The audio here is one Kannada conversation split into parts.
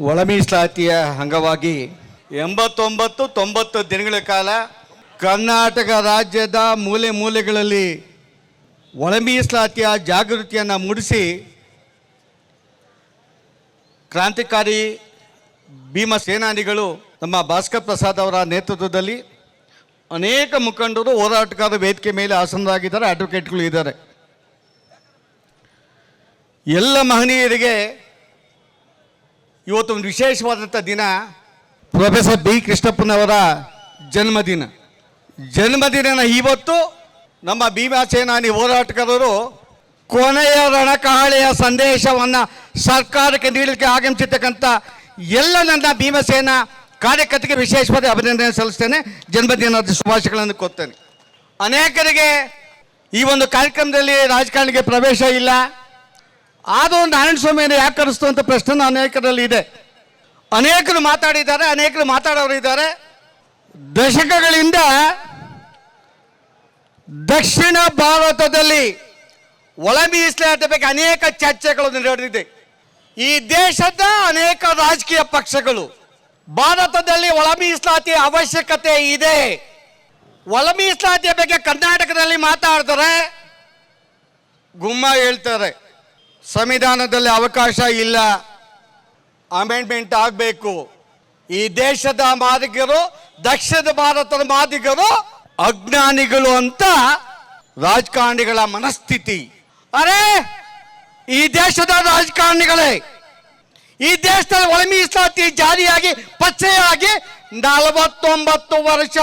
ಒಳ ಮೀಸಲಾತಿಯ ಅಂಗವಾಗಿ ಎಂಬತ್ತೊಂಬತ್ತು ತೊಂಬತ್ತು ದಿನಗಳ ಕಾಲ ಕರ್ನಾಟಕ ರಾಜ್ಯದ ಮೂಲೆ ಮೂಲೆಗಳಲ್ಲಿ ಒಳಮೀಸಲಾತಿಯ ಜಾಗೃತಿಯನ್ನು ಮೂಡಿಸಿ ಕ್ರಾಂತಿಕಾರಿ ಭೀಮ ಸೇನಾನಿಗಳು ನಮ್ಮ ಭಾಸ್ಕರ್ ಪ್ರಸಾದ್ ಅವರ ನೇತೃತ್ವದಲ್ಲಿ ಅನೇಕ ಮುಖಂಡರು ಹೋರಾಟಗಾರ ವೇದಿಕೆ ಮೇಲೆ ಆಸನರಾಗಿದ್ದಾರೆ ಅಡ್ವೊಕೇಟ್ಗಳು ಇದ್ದಾರೆ. ಎಲ್ಲ ಮಹನೀಯರಿಗೆ ಇವತ್ತು ಒಂದು ವಿಶೇಷವಾದಂಥ ದಿನ ಪ್ರೊಫೆಸರ್ ಬಿ ಕೃಷ್ಣಪ್ಪನವರ ಜನ್ಮದಿನ. ಜನ್ಮದಿನ ಇವತ್ತು ನಮ್ಮ ಭೀಮಾ ಸೇನಾನಿ ಹೋರಾಟಗಾರರು ಕೊನೆಯ ರಣಕಹಳೆಯ ಸಂದೇಶವನ್ನು ಸರ್ಕಾರಕ್ಕೆ ನೀಡಲಿಕ್ಕೆ ಆಗಮಿಸಿರ್ತಕ್ಕಂಥ ಎಲ್ಲ ನನ್ನ ಭೀಮಸೇನ ಕಾರ್ಯಕರ್ತರಿಗೆ ವಿಶೇಷವಾದ ಅಭಿನಂದನೆ ಸಲ್ಲಿಸ್ತೇನೆ. ಜನ್ಮದಿನದ ಶುಭಾಶಯಗಳನ್ನು ಕೊಡ್ತೇನೆ ಅನೇಕರಿಗೆ ಈ ಒಂದು ಕಾರ್ಯಕ್ರಮದಲ್ಲಿ ರಾಜಕಾರಣಿಗೆ ಪ್ರವೇಶ ಇಲ್ಲ. ಆದರೂ ನಾರಾಯಣ ಸ್ವಾಮಿಯನ್ನು ಯಾಕೆ ಕರೆಸ್ತು ಅಂತ ಪ್ರಶ್ನೆ ಅನೇಕರಲ್ಲಿ ಇದೆ. ಅನೇಕರು ಮಾತಾಡಿದ್ದಾರೆ, ಅನೇಕರು ಮಾತಾಡೋರು ಇದ್ದಾರೆ. ದಶಕಗಳಿಂದ ದಕ್ಷಿಣ ಭಾರತದಲ್ಲಿ ಒಳ ಮೀಸಲಾತಿ ಬಗ್ಗೆ ಅನೇಕ ಚರ್ಚೆಗಳು ನಡೆದಿದೆ. ಈ ದೇಶದ ಅನೇಕ ರಾಜಕೀಯ ಪಕ್ಷಗಳು, ಭಾರತದಲ್ಲಿ ಒಳ ಮೀಸಲಾತಿ ಅವಶ್ಯಕತೆ ಇದೆ. ಒಳ ಮೀಸಲಾತಿಯ ಬಗ್ಗೆ ಕರ್ನಾಟಕದಲ್ಲಿ ಮಾತಾಡ್ತಾರೆ ಗುಮ್ಮ ಹೇಳ್ತಾರೆ. ಸಂವಿಧಾನದಲ್ಲಿ ಅವಕಾಶ ಇಲ್ಲ. ಅಮೆಂಡ್ಮೆಂಟ್ ಆಗಬೇಕು. ಈ ದೇಶದ ಮಾದಿಗರು, ದಕ್ಷಿಣ ಭಾರತದ ಮಾದಿಗರು ಅಜ್ಞಾನಿಗಳು ಅಂತ ರಾಜಕಾರಣಿಗಳ ಮನಸ್ಥಿತಿ. ಅರೆ, ಈ ದೇಶದ ರಾಜಕಾರಣಿಗಳೇ, ಈ ದೇಶದ ಒಳ ಮೀಸಲಾತಿ ಜಾರಿಯಾಗಿ ಪಚ್ಚೆಯಾಗಿ ನಲವತ್ತೊಂಬತ್ತು ವರ್ಷ.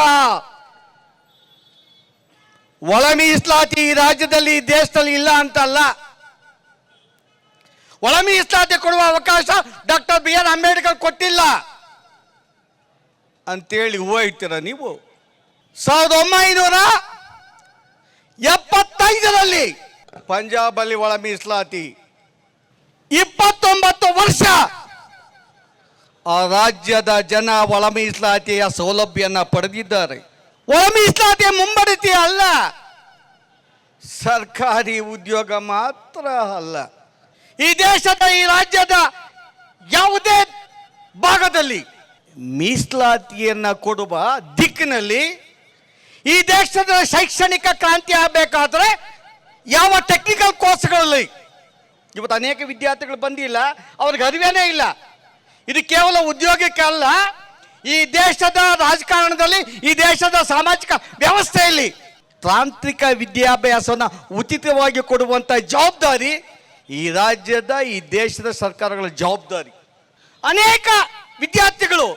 ಒಳ ಮೀಸಲಾತಿ ಈ ರಾಜ್ಯದಲ್ಲಿ ಈ ದೇಶದಲ್ಲಿ ಇಲ್ಲ ಅಂತಲ್ಲ. ಒಳ ಮೀಸಲಾತಿ ಕೊಡುವ ಅವಕಾಶ ಡಾಕ್ಟರ್ ಬಿ ಆರ್ ಅಂಬೇಡ್ಕರ್ ಕೊಟ್ಟಿಲ್ಲ. ಅಂತೇಳಿ ಹೋಯ್ತೀರ ನೀವು? ಸಾವಿರದ ಒಂಬೈನೂರ ಎಪ್ಪತ್ತೈದರಲ್ಲಿ ಪಂಜಾಬಲ್ಲಿ ಒಳ ಮೀಸಲಾತಿ ಇಪ್ಪತ್ತೊಂಬತ್ತು ವರ್ಷ ಆ ರಾಜ್ಯದ ಜನ ಒಳ ಮೀಸಲಾತಿಯ ಸೌಲಭ್ಯನ ಪಡೆದಿದ್ದಾರೆ. ಒಳ ಮೀಸಲಾತಿಯ ಮುಂಬಡಿತಿ ಅಲ್ಲ. ಸರ್ಕಾರಿ ಉದ್ಯೋಗ ಮಾತ್ರ ಅಲ್ಲ. ಈ ದೇಶದ, ಈ ರಾಜ್ಯದ ಯಾವುದೇ ಭಾಗದಲ್ಲಿ ಮೀಸಲಾತಿಯನ್ನು ಕೊಡುವ ದಿಕ್ಕಿನಲ್ಲಿ ಈ ದೇಶದ ಶೈಕ್ಷಣಿಕ ಕ್ರಾಂತಿ ಆಗಬೇಕಾದ್ರೆ ಯಾವ ಟೆಕ್ನಿಕಲ್ ಕೋರ್ಸ್ಗಳಲ್ಲಿ ಇವತ್ತು ಅನೇಕ ವಿದ್ಯಾರ್ಥಿಗಳು ಬಂದಿಲ್ಲ, ಅವ್ರಿಗೆ ಅರಿವೇನೇ ಇಲ್ಲ. ಇದು ಕೇವಲ ಉದ್ಯೋಗಕ್ಕೆ ಅಲ್ಲ, ಈ ದೇಶದ ರಾಜಕಾರಣದಲ್ಲಿ, ಈ ದೇಶದ ಸಾಮಾಜಿಕ ವ್ಯವಸ್ಥೆಯಲ್ಲಿ ತಾಂತ್ರಿಕ ವಿದ್ಯಾಭ್ಯಾಸವನ್ನು ಉಚಿತವಾಗಿ ಕೊಡುವಂಥ ಜವಾಬ್ದಾರಿ ಈ ರಾಜ್ಯದ, ಈ ದೇಶದ ಸರ್ಕಾರಗಳ ಜವಾಬ್ದಾರಿ. ಅನೇಕ ವಿದ್ಯಾರ್ಥಿಗಳು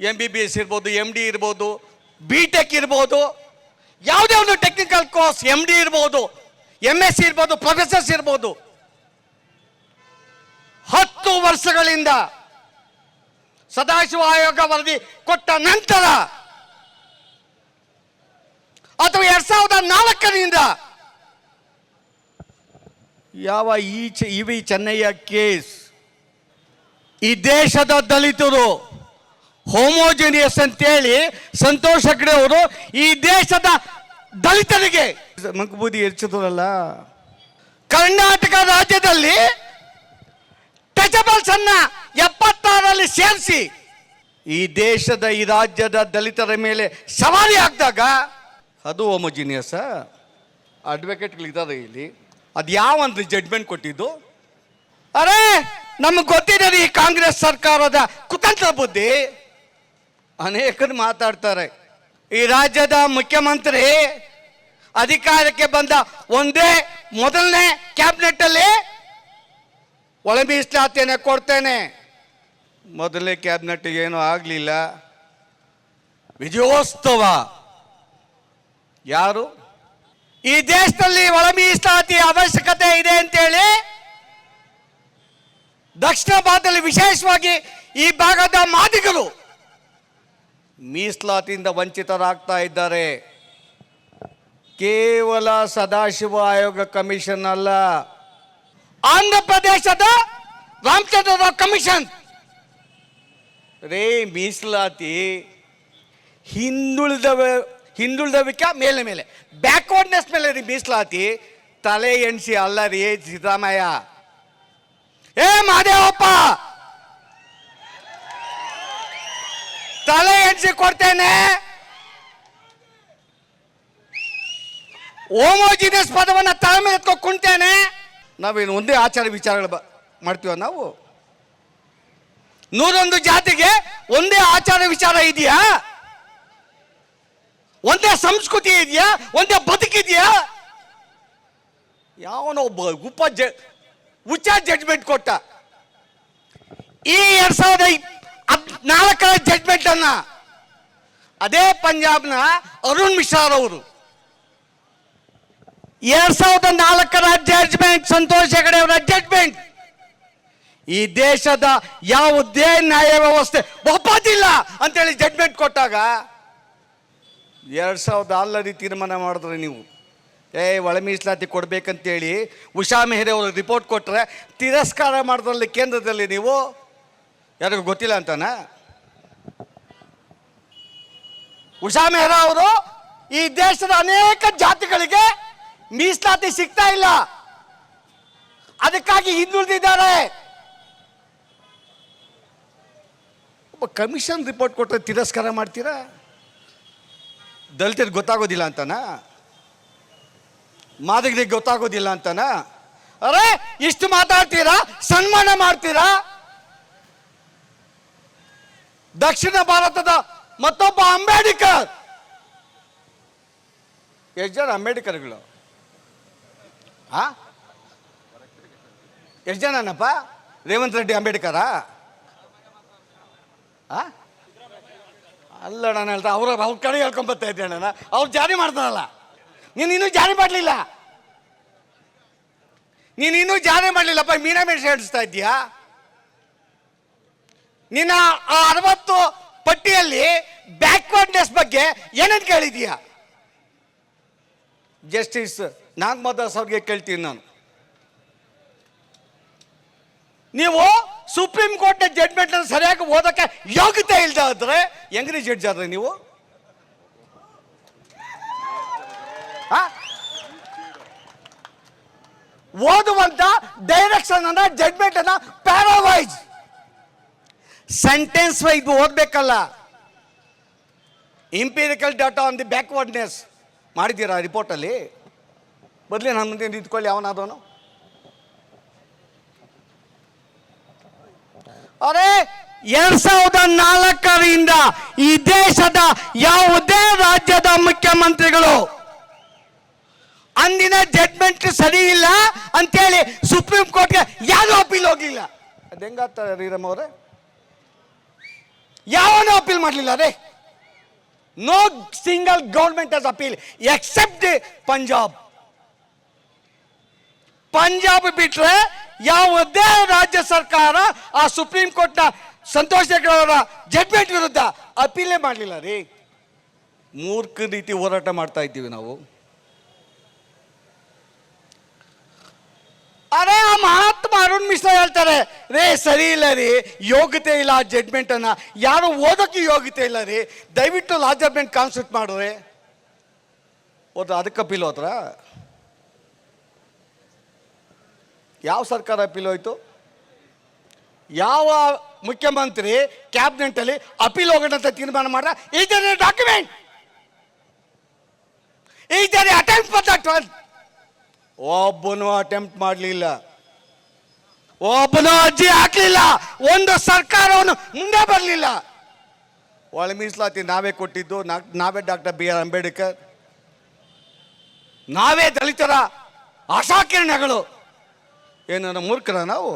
ಎಂ ಬಿ ಬಿ ಎಸ್ ಇರ್ಬೋದು ಎಂ ಡಿ ಇರ್ಬೋದು ಬಿ ಟೆಕ್ ಇರ್ಬೋದು, ಯಾವುದೇ ಒಂದು ಟೆಕ್ನಿಕಲ್ ಕೋರ್ಸ್ ಎಂ ಡಿ ಇರ್ಬೋದು ಎಂ ಎಸ್ ಸಿ ಇರ್ಬೋದು ಪ್ರೊಫೆಸರ್ಸ್ ಇರ್ಬೋದು, ಹತ್ತು ವರ್ಷಗಳಿಂದ ಸದಾಶಿವ ಆಯೋಗ ವರದಿ ಕೊಟ್ಟ ನಂತರ, ಅಥವಾ ಎರಡ್ ಸಾವಿರದ ನಾಲ್ಕರಿಂದ ಯಾವ ಈಚೆ ಇವಿ ಚೆನ್ನಯ್ಯ ಕೇಸ್? ಈ ದೇಶದ ದಲಿತರು ಹೋಮೋಜಿನಿಯಸ್ ಅಂತೇಳಿ ಸಂತೋಷ ಹೆಗ್ಡೆ ಅವರು ಈ ದೇಶದ ದಲಿತರಿಗೆ. ಮಂಕಬೂದಿ ಹೆಚ್ಚಿದ್ರಲ್ಲ ಕರ್ನಾಟಕ ರಾಜ್ಯದಲ್ಲಿ ಟಚಬಲ್ಸ್ ಅನ್ನ ಎಪ್ಪತ್ತಾರಲ್ಲಿ ಸೇರಿಸಿ ಈ ದೇಶದ, ಈ ರಾಜ್ಯದ ದಲಿತರ ಮೇಲೆ ಸವಾರಿ ಹಾಕಿದಾಗ ಅದು ಹೋಮೋಜಿನಿಯಸ್ ಅಡ್ವೊಕೇಟ್ಗಳಿದ್ದಾರೆ ಇಲ್ಲಿ? ಅದು ಒಂದು ಜಡ್ಮೆಂಟ್ ಕೊಟ್ಟಿದ್ದು? ಅರೆ, ನಮಗೆ ಗೊತ್ತಿದೆ ಈ ಕಾಂಗ್ರೆಸ್ ಸರ್ಕಾರದ ಕುತಂತ್ರ ಬುದ್ಧಿ. ಅನೇಕರು ಮಾತಾಡ್ತಾರೆ. ಈ ರಾಜ್ಯದ ಮುಖ್ಯಮಂತ್ರಿ ಅಧಿಕಾರಕ್ಕೆ ಬಂದ ಒಂದೇ ಮೊದಲನೇ ಕ್ಯಾಬಿನೆಟ್ ಅಲ್ಲಿ ಮೀಸಲಾತಿಯನ್ನು ಕೊಡ್ತೇನೆ. ಮೊದಲನೇ ಕ್ಯಾಬಿನೆಟ್ ಏನೂ ಆಗಲಿಲ್ಲ. ವಿಜಯೋತ್ಸವ. ಯಾರು? ಈ ದೇಶದಲ್ಲಿ ಒಳ ಮೀಸಲಾತಿ ಅವಶ್ಯಕತೆ ಇದೆ ಅಂತೇಳಿ ದಕ್ಷಿಣ ಭಾರತದಲ್ಲಿ ವಿಶೇಷವಾಗಿ ಈ ಭಾಗದ ಮಾದಿಗರು ಮೀಸಲಾತಿಯಿಂದ ವಂಚಿತರಾಗ್ತಾ ಇದ್ದಾರೆ. ಕೇವಲ ಸದಾಶಿವ ಆಯೋಗ ಕಮಿಷನ್ ಅಲ್ಲ, ಆಂಧ್ರ ಪ್ರದೇಶದ ರಾಮಚಂದ್ರ ಕಮಿಷನ್. ರೇ ಮೀಸಲಾತಿ ಹಿಂದುಳಿದ ಹಿಂದುಳಿದವಿಕ ಮೇಲೆ ಮೇಲೆ. ಬ್ಯಾಕ್ವರ್ಡ್ನೆಸ್ ಮೇಲೆ ರೀ ಮೀಸಲಾತಿ ತಲೆ ಎಣಿಸಿ ಅಲ್ಲ ರೀ ಸಿದ್ದರಾಮಯ್ಯ. ಏ ಮಾದೇವಪ್ಪ! ತಲೆ ಎಣಿಸಿ ಕೊಡ್ತೇನೆ. ಹೋಮೋಜಿನಿಯಸ್ ಪದವನ್ನ ತಲೆ ಮೇಲೆ ಕುಂತೇನೆ ನಾವೇನು ಒಂದೇ ಆಚಾರ ವಿಚಾರಗಳು ಬ- ಮಾಡ್ತೀವ ನಾವು? ನೂರೊಂದು ಜಾತಿಗೆ ಒಂದೇ ಆಚಾರ ವಿಚಾರ ಇದೆಯಾ? ಒಂದೇ ಸಂಸ್ಕೃತಿ ಇದೆಯಾ? ಒಂದೇ ಬದುಕಿದೆಯಾ ಯಾವನೋ ಒಬ್ಬ ಉಪ ಜ ಉಚ್ಚ ಜಡ್ಜ್ಮೆಂಟ್ ಕೊಟ್ಟ. ಈ ಎರಡ್ ಸಾವಿರದ ನಾಲ್ಕರ ಜಡ್ಜ್ಮೆಂಟ್ ಅನ್ನ ಅದೇ ಪಂಜಾಬ್ನ ಅರುಣ್ ಮಿಶ್ರಾ ಅವರು ಎರಡ್ ಸಾವಿರದ ನಾಲ್ಕರ ಜಡ್ಜ್ಮೆಂಟ್ ಸಂತೋಷ್ ಹೆಗಡೆ ಅವರ ಜಡ್ಜ್ಮೆಂಟ್ ಈ ದೇಶದ ಯಾವುದೇ ನ್ಯಾಯ ವ್ಯವಸ್ಥೆ ಒಪ್ಪೋದಿಲ್ಲ ಅಂತೇಳಿ ಜಡ್ಜ್ಮೆಂಟ್ ಕೊಟ್ಟಾಗ ಎರಡು ಸಾವಿರದ ಆರರಲ್ಲಿ ತೀರ್ಮಾನ ಮಾಡಿದ್ರೆ ನೀವು. ಏ, ಒಳ ಮೀಸಲಾತಿ ಕೊಡಬೇಕಂತೇಳಿ ಉಷಾ ಮೆಹ್ರೆ ಅವರು ರಿಪೋರ್ಟ್ ಕೊಟ್ಟರೆ ತಿರಸ್ಕಾರ ಮಾಡಿದ್ರಲ್ಲಿ ಕೇಂದ್ರದಲ್ಲಿ ನೀವು? ಯಾರಿಗೂ ಗೊತ್ತಿಲ್ಲ ಅಂತಾನೆ? ಉಷಾ ಮೆಹ್ರಾ ಅವರು ಈ ದೇಶದ ಅನೇಕ ಜಾತಿಗಳಿಗೆ ಮೀಸಲಾತಿ ಸಿಗ್ತಾ ಇಲ್ಲ. ಅದಕ್ಕಾಗಿ ಹಿಂದುಳಿದಿದ್ದಾರೆ. ಒಬ್ಬ ಕಮಿಷನ್ ರಿಪೋರ್ಟ್ ಕೊಟ್ಟರೆ ತಿರಸ್ಕಾರ ಮಾಡ್ತೀರಾ? ದಲಿತರಿಗೆ ಗೊತ್ತಾಗೋದಿಲ್ಲ ಅಂತನಾ? ಮಾದಿಗರಿಗೆ ಗೊತ್ತಾಗೋದಿಲ್ಲ ಅಂತನಾ? ಅರೆ, ಇಷ್ಟು ಮಾತಾಡ್ತೀರಾ? ಸನ್ಮಾನ ಮಾಡ್ತೀರಾ? ದಕ್ಷಿಣ ಭಾರತದ ಮತ್ತೊಬ್ಬ ಅಂಬೇಡ್ಕರ್. ಎಷ್ಟು ಜನ ಅಂಬೇಡ್ಕರ್ಗಳು? ಆ? ಎಷ್ಟು ಜನನಪ್ಪ? ರೇವಂತ್ ರೆಡ್ಡಿ ಅಂಬೇಡ್ಕರಾ? ಆ? ಅಲ್ಲ ನಾನು ಹೇಳ್ತಾ ಅವ್ರ ಅವ್ರ ಕಡೆ ಹೇಳ್ಕೊಂಬತ್ತಾ ಇದ್ದೆ ಅಣ್ಣ? ಅವ್ರು ಜಾರಿ ಮಾಡ್ತಾರಲ್ಲ? ನೀನು ಇನ್ನೂ ಜಾರಿ ಮಾಡಲಿಲ್ಲ. ನೀನು ಇನ್ನೂ ಜಾರಿ ಮಾಡಲಿಲ್ಲಪ್ಪ ಮೀನಾಮೇಶ ಹೇಳಿಸ್ತಾ ಇದ್ದೀಯಾ ನಿನ್ನ ಆ ಅರವತ್ತು ಪಟ್ಟಿಯಲ್ಲಿ ಬ್ಯಾಕ್ವರ್ಡ್ನೆಸ್ ಬಗ್ಗೆ ಏನೇನು ಕೇಳಿದೀಯ? ಜಸ್ಟಿಸ್ ನಾಗಮದಾಸ್ ಅವ್ರಿಗೆ ಕೇಳ್ತೀನಿ ನಾನು. ನೀವು ಸುಪ್ರೀಂ ಕೋರ್ಟ್ ಜಡ್ಮೆಂಟ್ ಸರಿಯಾಗಿ ಓದಕ್ಕೆ ಯೋಗ್ಯತೆ ಇಲ್ಲದೆ ಆದ್ರೆ ಹೆಂಗ್ರಿ ಜಡ್ಜ್ ಆದ್ರೆ ನೀವು? ಓದುವಂತ ಡೈರೆಕ್ಷನ್ ಅನ್ನ ಜಡ್ಮೆಂಟ್ ಅನ್ನ ಪ್ಯಾರಾವೈಸ್ sentence wise ಓದ್ಬೇಕಲ್ಲ. Empirical data on the backwardness ಮಾಡಿದ್ದೀರಾ ರಿಪೋರ್ಟಲ್ಲಿ ಬದಲಿ ನನ್ನ ಮುಂದೆ ನಿಂತ್ಕೊಳ್ಳಿ ಅವನಾದವನು ಅರೆ ಎರಡ್ ಸಾವಿರದ ನಾಲ್ಕರಿಂದ ಈ ದೇಶದ ಯಾವುದೇ ರಾಜ್ಯದ ಮುಖ್ಯಮಂತ್ರಿಗಳು ಅಂದಿನ ಜಡ್ಮೆಂಟ್ ಸರಿ ಇಲ್ಲ ಅಂತೇಳಿ ಸುಪ್ರೀಂ ಕೋರ್ಟ್ಗೆ ಯಾರು ಅಪೀಲ್ ಹೋಗ್ಲಿಲ್ಲ. ಅದು ಹೆಂಗಾಗ್ತಾರೆ ರೀರಮ್ಮ ಅವರೇ? ಯಾವನು ಅಪೀಲ್ ಮಾಡಲಿಲ್ಲ ಅದೇ no single government has appeal except Punjab Punjab ಬಿಟ್ರೆ ಯಾವುದೇ ರಾಜ್ಯ ಸರ್ಕಾರ ಆ ಸುಪ್ರೀಂ ಕೋರ್ಟ್ನ ಸಂತೋಷ್ ಹೆಗ್ಡೆ ಅವರ ಜಡ್ಮೆಂಟ್ ವಿರುದ್ಧ ಅಪೀಲೇ ಮಾಡಲಿಲ್ಲ ರೀ. ಮೂರ್ಖ ರೀತಿ ಹೋರಾಟ ಮಾಡ್ತಾ ಇದ್ದೀವಿ ನಾವು. ಅರೆ ಆ ಮಹಾತ್ಮ ಅರುಣ್ ಮಿಶ್ರಾ ಹೇಳ್ತಾರೆ ರೇ ಸರಿ ಇಲ್ಲ ರೀ ಯೋಗ್ಯತೆ ಇಲ್ಲ ಆ ಜಡ್ಮೆಂಟನ್ನು ಅನ್ನ. ಯಾರು ಓದೋಕ್ಕೆ ಯೋಗ್ಯತೆ ಇಲ್ಲ ರೀ. ದಯವಿಟ್ಟು ಲಾ ಜಡ್ಮೆಂಟ್ ಕಾನ್ಸಲ್ಟ್ ಮಾಡ್ರಿ ಹೋದ್ರ ಅದಕ್ಕೆ ಅಪೀಲ್ ಹೋದ್ರ? ಯಾವ ಸರ್ಕಾರ ಅಪೀಲ್ ಹೋಯ್ತು? ಯಾವ ಮುಖ್ಯಮಂತ್ರಿ ಕ್ಯಾಬಿನೆಟ್ ಅಲ್ಲಿ ಅಪೀಲ್ ಹೋಗೋಣ ಅಂತ ತೀರ್ಮಾನ ಮಾಡ್ರ? ಇದೇ ಡಾಕ್ಯುಮೆಂಟ್ ಇದೇ ಅಟೆಂಪ್ಟ್ ಫಾರ್ ಒಬ್ಬನು ಅಟೆಂಪ್ಟ್ ಮಾಡಲಿಲ್ಲ. ಒಬ್ಬನು ಅರ್ಜಿ ಹಾಕಲಿಲ್ಲ. ಒಂದು ಸರ್ಕಾರವನ್ನು ಮುಂದೆ ಬರಲಿಲ್ಲ. ಒಳ ಮೀಸಲಾತಿ ನಾವೇ ಕೊಟ್ಟಿದ್ದು. ನಾವೇ ಡಾಕ್ಟರ್ ಬಿ ಆರ್ ಅಂಬೇಡ್ಕರ್. ನಾವೇ ದಲಿತರ ಆಶಾಕಿರಣಗಳು. ಏನು ನಮ್ಮ ಮೂರ್ಖರ ನಾವು?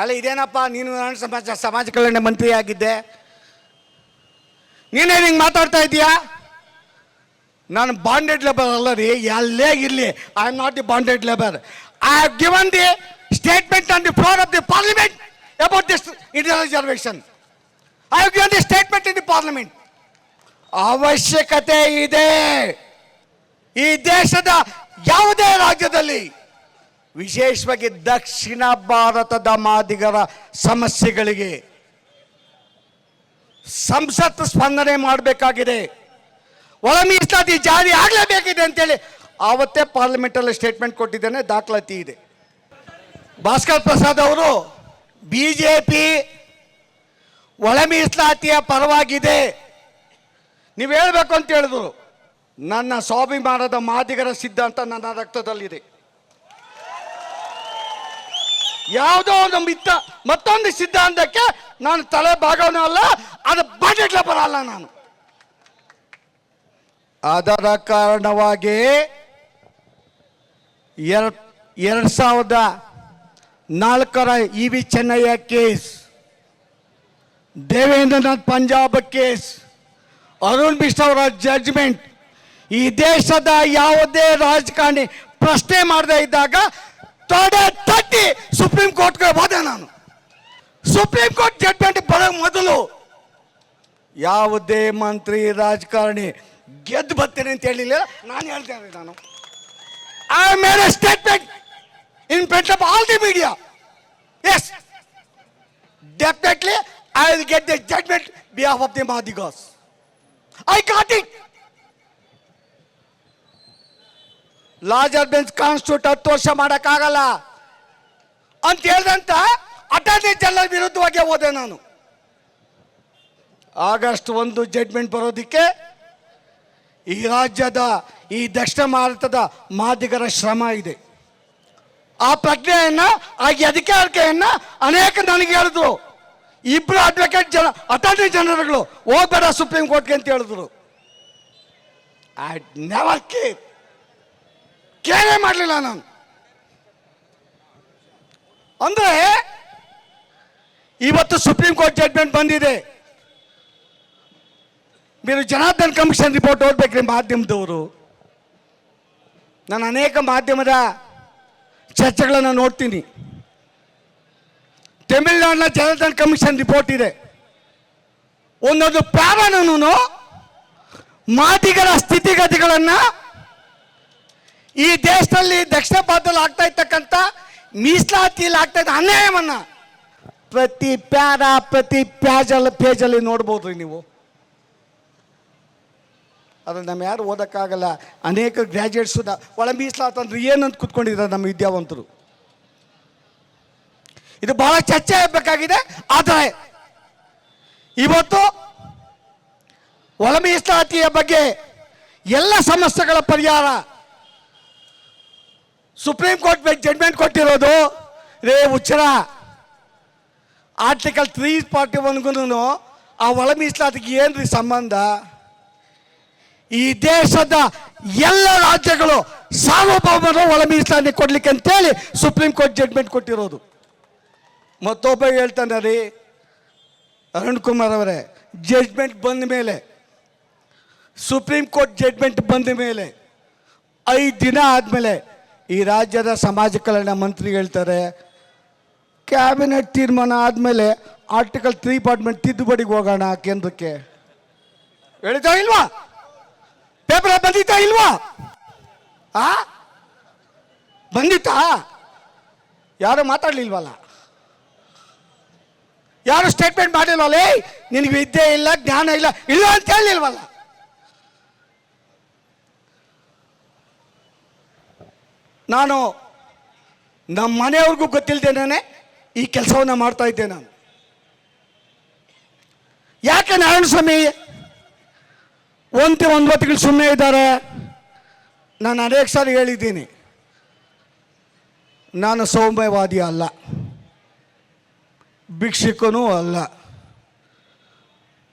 ಅಲ್ಲ, ಇದೇನಪ್ಪ, ನೀನು ನಾನು ಸಮಾಜ ಸಮಾಜ ಕಲ್ಯಾಣ ಮಂತ್ರಿ ಆಗಿದ್ದೆ. ನೀನೇ ಹಿಂಗೆ ಮಾತಾಡ್ತಾ ಇದೀಯಾ ನಾನು ಬಾಂಡೆಡ್ ಲೇಬರ್ ಅಲ್ಲ ರೀ, ಎಲ್ಲೇ ಇರಲಿ I am not the bonded labour I have given the statement on the floor of the parliament about this Indian reservation I have given the statement in the parliament ಅವಶ್ಯಕತೆ ಇದೆ. ಈ ದೇಶದ ಯಾವುದೇ ರಾಜ್ಯದಲ್ಲಿ ವಿಶೇಷವಾಗಿ ದಕ್ಷಿಣ ಭಾರತದ ಮಾದಿಗರ ಸಮಸ್ಯೆಗಳಿಗೆ ಸಂಸತ್ ಸ್ಪಂದನೆ ಮಾಡಬೇಕಾಗಿದೆ. ಒಳ ಮೀಸಲಾತಿ ಜಾರಿ ಆಗಲೇಬೇಕಿದೆ ಅಂತೇಳಿ ಆವತ್ತೇ ಪಾರ್ಲಿಮೆಂಟಲ್ಲಿ ಸ್ಟೇಟ್ಮೆಂಟ್ ಕೊಟ್ಟಿದ್ದೇನೆ, ದಾಖಲಾತಿ ಇದೆ. ಭಾಸ್ಕರ್ ಪ್ರಸಾದ್ ಅವರು ಬಿ ಜೆ ಪಿ ಒಳ ಮೀಸಲಾತಿಯ ಪರವಾಗಿದೆ. ನೀವು ಹೇಳಬೇಕು ಅಂತ ಹೇಳಿದ್ರು. ನನ್ನ ಸ್ವಾಭಿಮಾನದ ಮಾದಿಗರ ಸಿದ್ಧಾಂತ ನನ್ನ ರಕ್ತದಲ್ಲಿದೆ. ಯಾವುದೋ ಒಂದು ಮಿತ್ತ, ಮತ್ತೊಂದು ಸಿದ್ಧಾಂತಕ್ಕೆ ನಾನು ತಲೆ ಭಾಗವೂ ಅಲ್ಲ, ಅದು ಬಜೆಟ್ಲ ಬರಲ್ಲ ನಾನು. ಅದರ ಕಾರಣವಾಗಿ ಎರಡ್, ಎರಡು ಸಾವಿರದ ನಾಲ್ಕರ E V Chinnaiah case, Devendranath Punjab case, Arun Mishra ಅವರ ಜಡ್ಜ್ಮೆಂಟ್ ಈ ದೇಶದ ಯಾವುದೇ ರಾಜಕಾರಣಿ ಪ್ರಶ್ನೆ ಮಾಡದೇ ಇದ್ದಾಗ ತೊಡೆ ತಟ್ಟಿ ಸುಪ್ರೀಂ ಕೋರ್ಟ್ಗೆ ಹೋದೆ ನಾನು ಸುಪ್ರೀಂ ಕೋರ್ಟ್ ಜಡ್ಜ್ಮೆಂಟ್ ಬರೋ ಮೊದಲು ಯಾವುದೇ ಮಂತ್ರಿ ರಾಜಕಾರಣಿ ಗೆದ್ದು ಬರ್ತೀನಿ ಅಂತ ಹೇಳಿಲ್ಲ ನಾನು ಹೇಳ್ತೇನೆ ನಾನು I made a statement in front of all the media yes definitely I will get the judgment behalf of the Madigas I got it larger bench constitute ಹತ್ತು ವರ್ಷ ಅಂತ ಹೇಳಿದಂತ ಅಟಾರ್ನಿ ಜನರಲ್ ವಿರುದ್ಧವಾಗಿ ಹೋದೆ ನಾನು. ಆಗಸ್ಟ್ ಒಂದು ಜಡ್ಮೆಂಟ್ ಬರೋದಕ್ಕೆ ಈ ರಾಜ್ಯದ, ಈ ದಕ್ಷಿಣ ಭಾರತದ ಮಾದಿಗರ ಶ್ರಮ ಇದೆ. ಆ ಪ್ರಜ್ಞೆಯನ್ನ, ಆ ಅಧಿಕಾರಿಕೆಯನ್ನ ಅನೇಕ ನನಗೆ ಹೇಳಿದ್ರು. ಇಬ್ರು ಅಡ್ವೊಕೇಟ್ ಜನ ಅಟಾರ್ನಿ ಜನರಲ್ಗಳು ಹೋಗ್ಬೇಡ ಸುಪ್ರೀಂ ಕೋರ್ಟ್ಗೆ ಅಂತ ಹೇಳಿದ್ರು. ಐ ನೆವರ್ ಕೇರ್ ಕೇರೇ ಮಾಡಲಿಲ್ಲ ನಾನು. ಅಂದ್ರೆ ಇವತ್ತು ಸುಪ್ರೀಂ ಕೋರ್ಟ್ ಜಡ್ಮೆಂಟ್ ಬಂದಿದೆ. మీరు ಜನಾರ್ದನ್ ಕಮಿಷನ್ ರಿಪೋರ್ಟ್ ಓದ್ಬೇಕ್ರಿ ಮಾಧ್ಯಮದವರು. ನಾನು ಅನೇಕ ಮಾಧ್ಯಮದ ಚರ್ಚೆಗಳನ್ನು ನೋಡ್ತೀನಿ. ತಮಿಳುನಾಡಿನ ಜನಾರ್ದನ್ ಕಮಿಷನ್ ರಿಪೋರ್ಟ್ ಇದೆ. ಒಂದೊಂದು ಪ್ರಾಣನೂ ಮಾದಿಗರ ಸ್ಥಿತಿಗತಿಗಳನ್ನು ಈ ದೇಶದಲ್ಲಿ ದಕ್ಷಿಣ ಭಾರತದಲ್ಲಿ ಆಗ್ತಾ ಇರ್ತಕ್ಕಂಥ ಮೀಸಲಾತಿಯಲ್ಲಿ ಆಗ್ತಾ ಇದ್ದ ಅನ್ಯಾಯವನ್ನ ಪ್ರತಿ ಪ್ಯಾರ, ಪ್ರತಿ ಪ್ಯಾಜಲ್ ಪೇಜಲ್ಲಿ ನೋಡ್ಬೋದು ನೀವು. ಅದ್ರ ನಮ್ಮ ಯಾರು ಓದೋಕ್ಕಾಗಲ್ಲ. ಅನೇಕ ಗ್ರ್ಯಾಜುಯೇಟ್ಸು ಒಳ ಮೀಸಲಾತ ಅಂದ್ರೆ ಏನಂತ ಕುತ್ಕೊಂಡಿದ್ದಾರೆ ನಮ್ಮ ವಿದ್ಯಾವಂತರು. ಇದು ಬಹಳ ಚರ್ಚೆ ಆಗಬೇಕಾಗಿದೆ, ಆದರೆ ಇವತ್ತು ಒಳ ಮೀಸಲಾತಿಯ ಬಗ್ಗೆ ಎಲ್ಲ ಸಮಸ್ಯೆಗಳ ಪರಿಹಾರ ಸುಪ್ರೀಂ ಕೋರ್ಟ್ ಜಡ್ಮೆಂಟ್ ಕೊಟ್ಟಿರೋದು. ರೇ ಉಚ್ಚರ ಆರ್ಟಿಕಲ್ ತ್ರೀ ಫಾರ್ಟಿ ಒನ್ಗೂ ಆ ಒಳ ಮೀಸಲಾತಿಗೆ ಏನ್ರಿ ಸಂಬಂಧ? ಈ ದೇಶದ ಎಲ್ಲ ರಾಜ್ಯಗಳು ಸಾರ್ವಭೌಮರು ಒಳ ಮೀಸಲಾತಿ ಕೊಡ್ಲಿಕ್ಕೆ ಅಂತೇಳಿ ಸುಪ್ರೀಂ ಕೋರ್ಟ್ ಜಡ್ಮೆಂಟ್ ಕೊಟ್ಟಿರೋದು. ಮತ್ತೊಬ್ಬ ಹೇಳ್ತಾನೆ ರೀ, ಅರುಣ್ ಕುಮಾರ್ ಅವರೇ ಜಡ್ಮೆಂಟ್ ಬಂದ ಮೇಲೆ ಸುಪ್ರೀಂ ಕೋರ್ಟ್ ಜಡ್ಮೆಂಟ್ ಬಂದ ಮೇಲೆ, ಐದು ದಿನ ಆದಮೇಲೆ ಈ ರಾಜ್ಯದ ಸಮಾಜ ಕಲ್ಯಾಣ ಮಂತ್ರಿ ಹೇಳ್ತಾರೆ ಕ್ಯಾಬಿನೆಟ್ ತೀರ್ಮಾನ ಆದಮೇಲೆ ಆರ್ಟಿಕಲ್ ತ್ರೀ ಪಾರ್ಟ್ಮೆಂಟ್ ತಿದ್ದುಪಡಿಗೆ ಹೋಗೋಣ ಕೇಂದ್ರಕ್ಕೆ. ಹೇಳಿದ ಇಲ್ವಾ? ಪೇಪರ್ ಬಂದಿತ್ತಾ ಇಲ್ವಾ? ಆ? ಬಂದಿತ್ತಾ ಯಾರು ಮಾತಾಡ್ಲಿಲ್ವಲ್ಲ? ಯಾರು ಸ್ಟೇಟ್ಮೆಂಟ್ ಮಾಡಿಲ್ವಲ್ಲ ನಿನಗೆ ವಿದ್ಯೆ ಇಲ್ಲ, ಜ್ಞಾನ ಇಲ್ಲ ಇಲ್ಲ ಅಂತ ಹೇಳಿಲ್ವಲ್ಲ? ನಾನು ನಮ್ಮ ಮನೆಯವ್ರಿಗೂ ಗೊತ್ತಿಲ್ಲದೇನೆ ಈ ಕೆಲಸವನ್ನು ಮಾಡ್ತಾ ಇದ್ದೆ ನಾನು. ಯಾಕೆ ನಾರಾಯಣ ಸ್ವಾಮಿ ಒಂದು ಒಂದು ಹೊತ್ತಿಗೆ ಸುಮ್ಮನೆ ಇದ್ದಾರೆ? ನಾನು ಅನೇಕ ಸಾರಿ ಹೇಳಿದ್ದೀನಿ. ನಾನು ಸೌಮ್ಯವಾದಿ ಅಲ್ಲ. ಭಿಕ್ಷುಕನೂ ಅಲ್ಲ.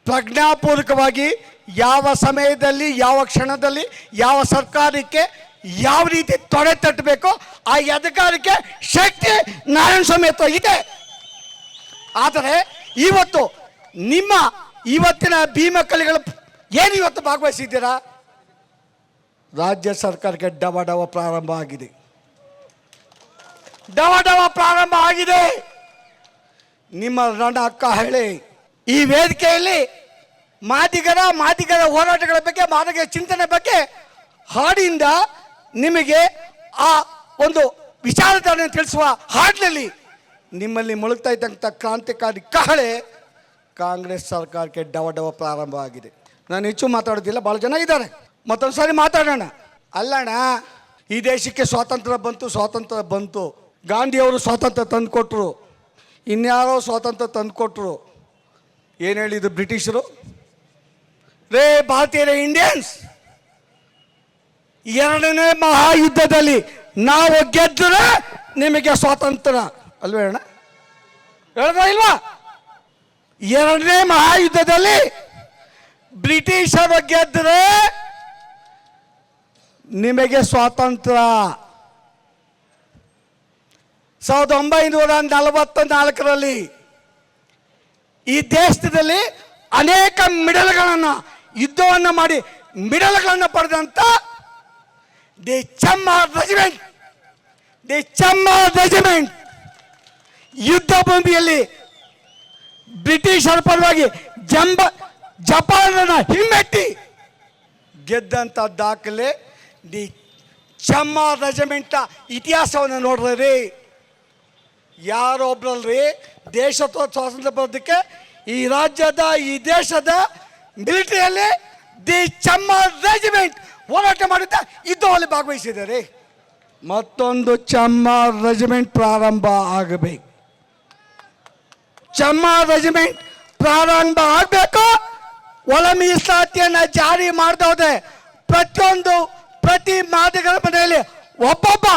ಪ್ರಜ್ಞಾಪೂರ್ವಕವಾಗಿ ಯಾವ ಸಮಯದಲ್ಲಿ, ಯಾವ ಕ್ಷಣದಲ್ಲಿ, ಯಾವ ಸರ್ಕಾರಕ್ಕೆ ಯಾವ ರೀತಿ ತೊಡೆ ತಟ್ಟಬೇಕು, ಆ ಅಧಿಕಾರಕ್ಕೆ ಶಕ್ತಿ ನಾರಾಯಣ ಸ್ವಾಮಿ ಇದೆ. ಆದರೆ ಇವತ್ತು ನಿಮ್ಮ ಇವತ್ತಿನ ಭೀಮಕಲಿಗಳು ಏನು ಇವತ್ತು ಭಾಗವಹಿಸಿದ್ದೀರಾ? ರಾಜ್ಯ ಸರ್ಕಾರಕ್ಕೆ ಡವ ಡವ ಪ್ರಾರಂಭ ಆಗಿದೆ. ಡವ ಡವ ಪ್ರಾರಂಭ ಆಗಿದೆ. ನಿಮ್ಮ ರಣ ಅಕ್ಕ ಹೇಳಿ ಈ ವೇದಿಕೆಯಲ್ಲಿ ಮಾದಿಗರ ಮಾದಿಗರ ಹೋರಾಟಗಳ ಬಗ್ಗೆ ಮಾದಿಗರ ಚಿಂತನೆ ಬಗ್ಗೆ ಹಾಡಿಂದ ನಿಮಗೆ ಆ ಒಂದು ವಿಚಾರಧಾರಣೆ ತಿಳಿಸುವ ಹಾಡಿನಲ್ಲಿ ನಿಮ್ಮಲ್ಲಿ ಮುಳುಗ್ತಾ ಇದ್ದಂಥ ಕ್ರಾಂತಿಕಾರಿ ಕಹಳೆ ಕಾಂಗ್ರೆಸ್ ಸರ್ಕಾರಕ್ಕೆ ಡವ ಡವ ಪ್ರಾರಂಭ ಆಗಿದೆ ನಾನು ಹೆಚ್ಚು ಮಾತಾಡೋದಿಲ್ಲ ಭಾಳ ಜನ ಇದ್ದಾರೆ. ಮತ್ತೊಂದು ಸಾರಿ ಮಾತಾಡೋಣ. ಅಲ್ಲಣ್ಣ, ಈ ದೇಶಕ್ಕೆ ಸ್ವಾತಂತ್ರ್ಯ ಬಂತು ಸ್ವಾತಂತ್ರ್ಯ ಬಂತು. ಗಾಂಧಿಯವರು ಸ್ವಾತಂತ್ರ್ಯ ತಂದುಕೊಟ್ರು. ಇನ್ಯಾರೋ ಸ್ವಾತಂತ್ರ್ಯ ತಂದುಕೊಟ್ರು. ಏನು ಹೇಳಿದ್ರು ಬ್ರಿಟಿಷರು? ರೇ, ಭಾರತೀಯರೇ ಇಂಡಿಯನ್ಸ್ ಎರಡನೇ ಮಹಾಯುದ್ಧದಲ್ಲಿ ನಾವು ಗೆದ್ದರೆ ನಿಮಗೆ ಸ್ವಾತಂತ್ರ್ಯ. ಅಲ್ವೇ ಅಣ್ಣ? ಇಲ್ವಾ? ಎರಡನೇ ಮಹಾಯುದ್ಧದಲ್ಲಿ ಬ್ರಿಟಿಷರು ಗೆದ್ದರೆ ನಿಮಗೆ ಸ್ವಾತಂತ್ರ್ಯ. ಸಾವಿರದ ಒಂಬೈನೂರ ನಲವತ್ತ ನಾಲ್ಕರಲ್ಲಿ ಈ ದೇಶದಲ್ಲಿ ಅನೇಕ ಮಿಡಲ್ಗಳನ್ನು, ಯುದ್ಧವನ್ನು ಮಾಡಿ ಮಿಡಲ್ಗಳನ್ನು ಪಡೆದಂತ the regiment. Regiment the Chamar regiment ಯುದ್ಧ ಭೂಮಿಯಲ್ಲಿ ಬ್ರಿಟಿಷರ ಪರವಾಗಿ ಜಂಬ ಜಪಾನನ್ನ ಹಿಮ್ಮೆಟ್ಟಿ ಗೆದ್ದಂಥ ದಾಖಲೆ. ದಿ ಚಮ್ಮ ರೆಜಿಮೆಂಟ ಇತಿಹಾಸವನ್ನು ನೋಡ್ರಿ. ಯಾರೊಬ್ರಲ್ರಿ ದೇಶ ಸ್ವಾತಂತ್ರ್ಯ ಬರೋದಕ್ಕೆ ಈ ರಾಜ್ಯದ ಈ ದೇಶದ ಮಿಲಿಟರಿಯಲ್ಲಿ ದಿ ಚಮ್ಮ ರೆಜಿಮೆಂಟ್ ಹೋರಾಟ ಮಾಡುತ್ತೆ ಯುದ್ಧದಲ್ಲಿ ಭಾಗವಹಿಸಿದ್ದಾರೆ. ಮತ್ತೊಂದು ಚಮ್ಮ ರೆಜಿಮೆಂಟ್ ಪ್ರಾರಂಭ ಆಗಬೇಕು. ಚಮ್ಮ ರೆಜಿಮೆಂಟ್ ಪ್ರಾರಂಭ ಆಗಬೇಕು. ಒಳ ಮೀಸಲಾತಿಯನ್ನು ಜಾರಿ ಮಾಡ್ದೋದೆ ಪ್ರತಿಯೊಂದು ಪ್ರತಿ ಮಾದಿಗರ ಮನೆಯಲ್ಲಿ ಒಬ್ಬೊಬ್ಬ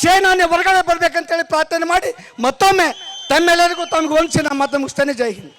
ಸೇನಾನಿ ಹೊರಗಡೆ ಬರಬೇಕಂತೇಳಿ ಪ್ರಾರ್ಥನೆ ಮಾಡಿ ಮತ್ತೊಮ್ಮೆ ತಮ್ಮೆಲ್ಲರಿಗೂ ತಮಗೆ ಹೊಂದಿಸಿ ನಮ್ಮ ಮತ ಮುಗಿಸ್ತೇನೆ. ಜೈ ಹಿಂದ್.